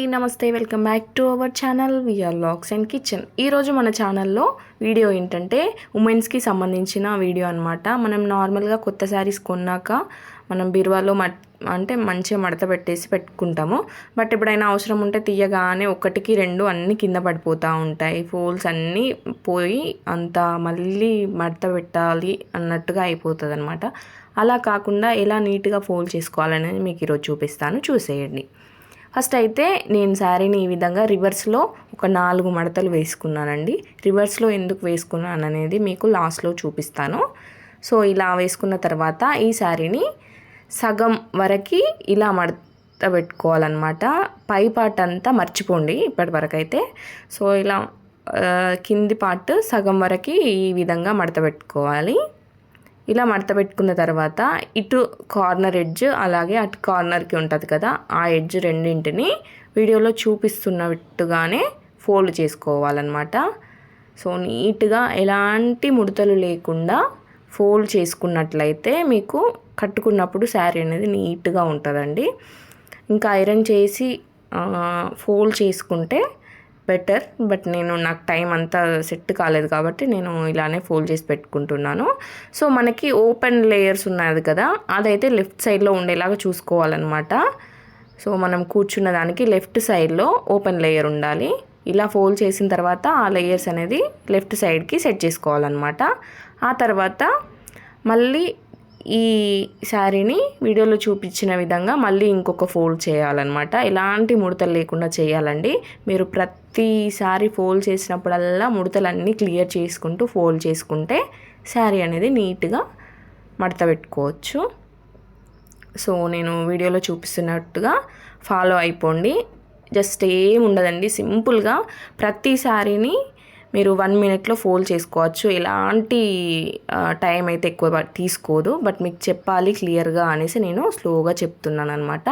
అండి నమస్తే welcome back to our channel. VR lakhs and kitchen ఈరోజు మన ఛానల్లో వీడియో ఏంటంటే ఉమెన్స్కి సంబంధించిన వీడియో అనమాట మనం నార్మల్గా కొత్త శారీస్ కొన్నాక మనం బీరువాలో మ అంటే మంచిగా మడత పెట్టేసి పెట్టుకుంటాము. బట్ ఎప్పుడైనా అవసరం ఉంటే తీయగానే ఒకటికి రెండు అన్నీ కింద పడిపోతూ ఉంటాయి. ఫోల్స్ అన్నీ పోయి అంత మళ్ళీ మడత పెట్టాలి అన్నట్టుగా అయిపోతుంది అనమాట అలా కాకుండా ఎలా నీట్గా ఫోల్డ్ చేసుకోవాలనేది మీకు ఈరోజు చూపిస్తాను. చూసేయండి. ఫస్ట్ అయితే నేను శారీని ఈ విధంగా రివర్స్లో ఒక నాలుగు మడతలు వేసుకున్నానండి. రివర్స్లో ఎందుకు వేసుకున్నాను అనేది మీకు లాస్ట్లో చూపిస్తాను. సో ఇలా వేసుకున్న తర్వాత ఈ శారీని సగం వరకు ఇలా మడత పెట్టుకోవాలన్నమాట. పై పార్ట్ అంతా మర్చిపోండి ఇప్పటి వరకు అయితే సో ఇలా కింది పార్ట్ సగం వరకు ఈ విధంగా మడత పెట్టుకోవాలి. ఇలా మడత పెట్టుకున్న తర్వాత ఇటు కార్నర్ ఎడ్జ్ అలాగే అటు కార్నర్కి ఉంటుంది కదా ఆ ఎడ్జ్ రెండింటిని వీడియోలో చూపిస్తున్నట్టుగానే ఫోల్డ్ చేసుకోవాలన్నమాట. సో నీట్గా ఎలాంటి ముడతలు లేకుండా ఫోల్డ్ చేసుకున్నట్లయితే మీకు కట్టుకున్నప్పుడు శారీ అనేది నీట్గా ఉంటుందండి. ఇంకా ఐరన్ చేసి ఫోల్డ్ చేసుకుంటే బెటర్ బట్ నేను నాకు టైం అంతా సెట్ కాలేదు కాబట్టి నేను ఇలానే ఫోల్డ్ చేసి పెట్టుకుంటున్నాను. సో మనకి ఓపెన్ లేయర్స్ ఉన్నది కదా అదైతే లెఫ్ట్ సైడ్లో ఉండేలాగా చూసుకోవాలన్నమాట. సో మనం కూర్చున్న దానికి లెఫ్ట్ సైడ్లో ఓపెన్ లేయర్ ఉండాలి. ఇలా ఫోల్డ్ చేసిన తర్వాత ఆ లేయర్స్ అనేది లెఫ్ట్ సైడ్కి సెట్ చేసుకోవాలన్నమాట. ఆ తర్వాత మళ్ళీ ఈ శారీని వీడియోలో చూపించిన విధంగా మళ్ళీ ఇంకొక ఫోల్డ్ చేయాలన్నమాట. ఎలాంటి ముడతలు లేకుండా చేయాలండి. మీరు ప్రతిసారి ఫోల్డ్ చేసినప్పుడల్లా ముడతలన్నీ క్లియర్ చేసుకుంటూ ఫోల్డ్ చేసుకుంటే శారీ అనేది నీట్గా మడత పెట్టుకోవచ్చు. సో నేను వీడియోలో చూపిస్తున్నట్టుగా ఫాలో అయిపోండి. జస్ట్ ఏం ఉండదండి సింపుల్గా ప్రతి శారీని మీరు వన్ మినిట్లో ఫోల్డ్ చేసుకోవచ్చు. ఎలాంటి టైం అయితే ఎక్కువ తీసుకోదు. బట్ మీకు చెప్పాలి క్లియర్గా అనేసి నేను స్లోగా చెప్తున్నాను అనమాట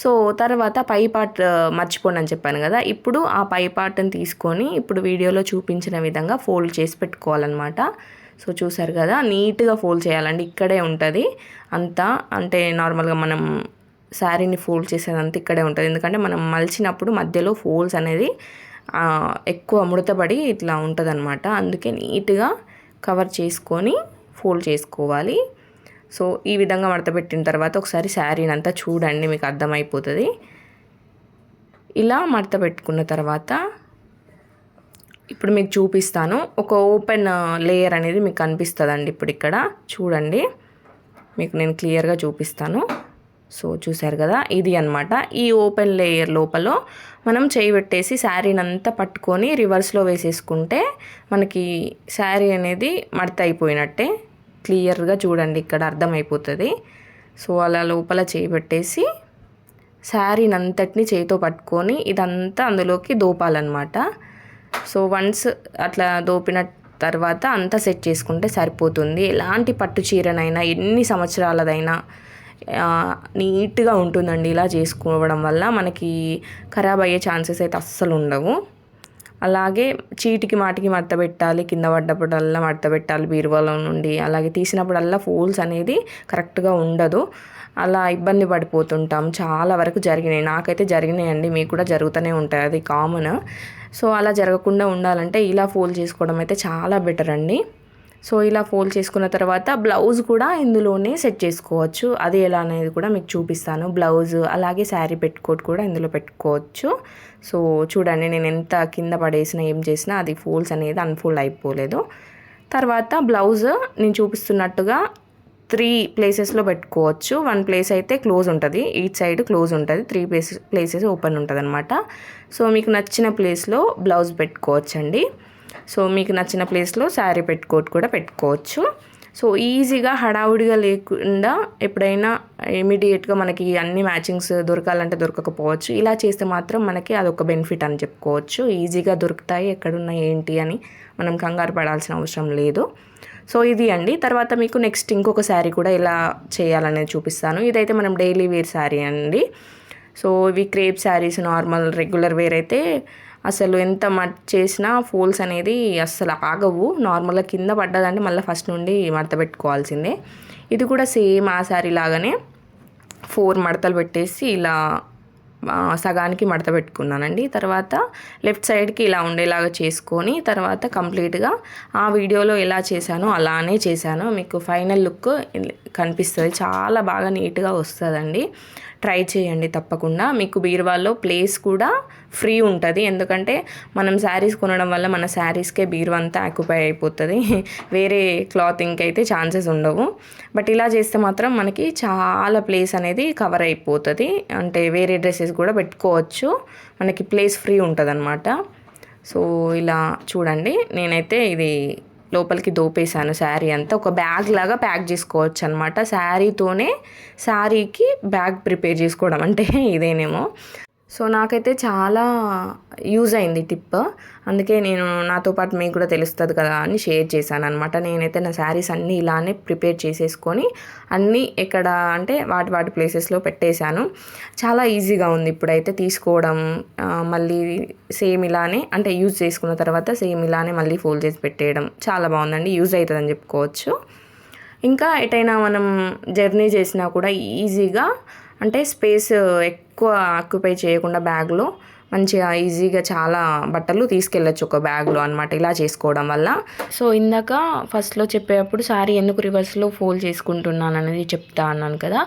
సో తర్వాత పై పార్ట్ మర్చిపోండి అని చెప్పాను కదా. ఇప్పుడు ఆ పై పార్ట్ని తీసుకొని ఇప్పుడు వీడియోలో చూపించిన విధంగా ఫోల్డ్ చేసి పెట్టుకోవాలన్నమాట. సో చూసారు కదా నీట్గా ఫోల్డ్ చేయాలండి. ఇక్కడే ఉంటుంది. అంతా అంటే నార్మల్గా మనం శారీని ఫోల్డ్ చేసేదంతా ఇక్కడే ఉంటుంది. ఎందుకంటే మనం మలిచినప్పుడు మధ్యలో ఫోల్డ్స్ అనేది ఎక్కువ ముడతపడి ఇట్లా ఉంటుంది అనమాట అందుకే నీట్గా కవర్ చేసుకొని ఫోల్డ్ చేసుకోవాలి. సో ఈ విధంగా మడతపెట్టిన తర్వాత ఒకసారి శారీని అంతా చూడండి మీకు అర్థమైపోతుంది. ఇలా మడత పెట్టుకున్న తర్వాత ఇప్పుడు మీకు చూపిస్తాను. ఒక ఓపెన్ లేయర్ అనేది మీకు కనిపిస్తుందండి ఇప్పుడు ఇక్కడ చూడండి. మీకు నేను క్లియర్గా చూపిస్తాను. సో చూసారు కదా ఇది అన్నమాట. ఈ ఓపెన్ లేయర్ లోపల మనం చేయి పెట్టేసి శారీని అంతా పట్టుకొని రివర్స్లో వేసేసుకుంటే మనకి శారీ అనేది మడత అయిపోయినట్టే. క్లియర్గా చూడండి ఇక్కడ అర్థమైపోతుంది. సో అలా లోపల చేయి పెట్టేసి శారీని అంతటిని చేతితో పట్టుకొని ఇదంతా అందులోకి దోపాలన్నమాట. సో వన్స్ అట్లా దోపిన తర్వాత అంతా సెట్ చేసుకుంటే సరిపోతుంది. ఎలాంటి పట్టు చీరనైనా ఎన్ని సంవత్సరాలదైనా నీట్గా ఉంటుందండి ఇలా చేసుకోవడం వల్ల మనకి ఖరాబ్ అయ్యే ఛాన్సెస్ అయితే అస్సలు ఉండవు. అలాగే చీటికి మాటికి మడత పెట్టాలి కింద పడ్డప్పుడల్లా మడత పెట్టాలి బీరువాలో నుండి. అలాగే తీసినప్పుడల్లా ఫోల్స్ అనేది కరెక్ట్గా ఉండదు. అలా ఇబ్బంది పడిపోతుంటాం. చాలా వరకు జరిగినాయి. నాకైతే జరిగినాయండి. మీకు కూడా జరుగుతూనే ఉంటాయి. అది కామన్. సో అలా జరగకుండా ఉండాలంటే ఇలా ఫోల్డ్ చేసుకోవడం అయితే చాలా బెటర్ అండి. సో ఇలా ఫోల్డ్ చేసుకున్న తర్వాత బ్లౌజ్ కూడా ఇందులోనే సెట్ చేసుకోవచ్చు. అది ఎలా అనేది కూడా మీకు చూపిస్తాను. బ్లౌజ్ అలాగే శారీ పెట్టుకోట్ కూడా ఇందులో పెట్టుకోవచ్చు. సో చూడండి నేను ఎంత కింద పడేసినా ఏం చేసినా అది ఫోల్డ్స్ అనేది అన్ఫోల్డ్ అయిపోలేదు. తర్వాత బ్లౌజ్ నేను చూపిస్తున్నట్టుగా త్రీ ప్లేసెస్లో పెట్టుకోవచ్చు. వన్ ప్లేస్ అయితే క్లోజ్ ఉంటుంది. ఈచ్ సైడ్ క్లోజ్ ఉంటుంది. త్రీ ప్లేసెస్ ప్లేసెస్ ఓపెన్ ఉంటుంది అనమాట సో మీకు నచ్చిన ప్లేస్లో బ్లౌజ్ పెట్టుకోవచ్చండి. సో మీకు నచ్చిన ప్లేస్లో శారీ పెట్టుకోట్ కూడా పెట్టుకోవచ్చు. సో ఈజీగా హడావుడిగా లేకుండా ఎప్పుడైనా ఇమీడియట్గా మనకి అన్ని మ్యాచింగ్స్ దొరకాలంటే దొరకకపోవచ్చు. ఇలా చేస్తే మాత్రం మనకి అదొక బెనిఫిట్ అని చెప్పుకోవచ్చు. ఈజీగా దొరుకుతాయి ఎక్కడున్నా ఏంటి అని మనం కంగారు పడాల్సిన అవసరం లేదు. సో ఇది అండి. తర్వాత మీకు నెక్స్ట్ ఇంకొక శారీ కూడా ఎలా చేయాలనేది చూపిస్తాను. ఇదైతే మనం డైలీ వేర్ శారీ అండి. సో ఇవి crepe saris normal regular wear అయితే అసలు ఎంత మట్ చేసినా ఫోల్స్ అనేది అస్సలు ఆగవు. నార్మల్గా కింద పడ్డదంటే మళ్ళీ ఫస్ట్ నుండి మడత పెట్టుకోవాల్సిందే. ఇది కూడా సేమ్ ఆ శారీ లాగానే ఫోర్ మడతలు పెట్టేసి ఇలా సగానికి మడత పెట్టుకున్నానండి. తర్వాత లెఫ్ట్ సైడ్కి ఇలా ఉండేలాగా చేసుకొని తర్వాత కంప్లీట్గా ఆ వీడియోలో ఎలా చేశానో అలానే చేశాను. మీకు ఫైనల్ లుక్ కనిపిస్తుంది. చాలా బాగా నీట్గా వస్తుందండి. ట్రై చేయండి తప్పకుండా. మీకు బీరువాలో ప్లేస్ కూడా ఫ్రీ ఉంటుంది. ఎందుకంటే మనం శారీస్ కొనడం వల్ల మన శారీస్కే బీరువా అంతా ఆక్యుపై అయిపోతుంది. వేరే క్లాతింగ్కి అయితే ఛాన్సెస్ ఉండవు. బట్ ఇలా చేస్తే మాత్రం మనకి చాలా ప్లేస్ అనేది కవర్ అయిపోతుంది. అంటే వేరే డ్రెస్సెస్ కూడా పెట్టుకోవచ్చు. మనకి ప్లేస్ ఫ్రీ ఉంటుంది సో ఇలా చూడండి. నేనైతే ఇది లోపలికి దోపేశాను శారీ అంతా. ఒక బ్యాగ్ లాగా ప్యాక్ చేసుకోవచ్చు అనమాట శారీతోనే శారీకి బ్యాగ్ ప్రిపేర్ చేసుకోవడం అంటే ఇదేనేమో. సో నాకైతే చాలా యూజ్ అయింది టిప్. అందుకే నేను నాతో పాటు మీకు కూడా తెలుస్తుంది కదా అని షేర్ చేశాను అనమాట నేనైతే నా శారీస్ అన్నీ ఇలానే ప్రిపేర్ చేసేసుకొని అన్నీ ఎక్కడ అంటే వాటి వాటి ప్లేసెస్లో పెట్టేశాను. చాలా ఈజీగా ఉంది ఇప్పుడైతే తీసుకోవడం మళ్ళీ సేమ్ ఇలానే అంటే యూజ్ చేసుకున్న తర్వాత సేమ్ ఇలానే మళ్ళీ ఫోల్డ్ చేసి పెట్టేయడం చాలా బాగుందండి యూజ్ అవుతుందని చెప్పుకోవచ్చు. ఇంకా ఎటైనా మనం జర్నీ చేసినా కూడా ఈజీగా అంటే స్పేస్ ఎక్కువ ఆక్యుపై చేయకుండా బ్యాగ్లో మంచిగా ఈజీగా చాలా బట్టలు తీసుకెళ్ళచ్చు ఒక బ్యాగ్లో అనమాట ఇలా చేసుకోవడం వల్ల. సో ఇందాక ఫస్ట్లో చెప్పేటప్పుడు శారీ ఎందుకు రివర్స్లో ఫోల్డ్ చేసుకుంటున్నాను అనేది చెప్తా అన్నాను కదా.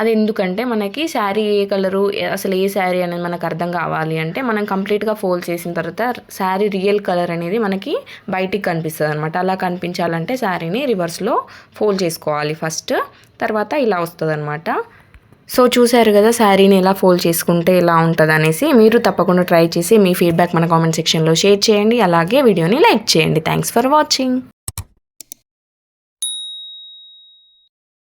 అది ఎందుకంటే మనకి శారీ ఏ కలరు అసలు ఏ శారీ అనేది మనకు అర్థం కావాలి అంటే మనం కంప్లీట్గా ఫోల్డ్ చేసిన తర్వాత శారీ రియల్ కలర్ అనేది మనకి బయటికి కనిపిస్తుంది అనమాట అలా కనిపించాలంటే శారీని రివర్స్లో ఫోల్డ్ చేసుకోవాలి ఫస్ట్. తర్వాత ఇలా వస్తుంది అనమాట సో చూశారు కదా శారీని ఎలా ఫోల్డ్ చేసుకుంటే ఎలా ఉంటుంది అనేసి మీరు తప్పకుండా ట్రై చేసి మీ ఫీడ్బ్యాక్ మన కామెంట్ సెక్షన్లో షేర్ చేయండి. అలాగే వీడియోని లైక్ చేయండి. Thanks for watching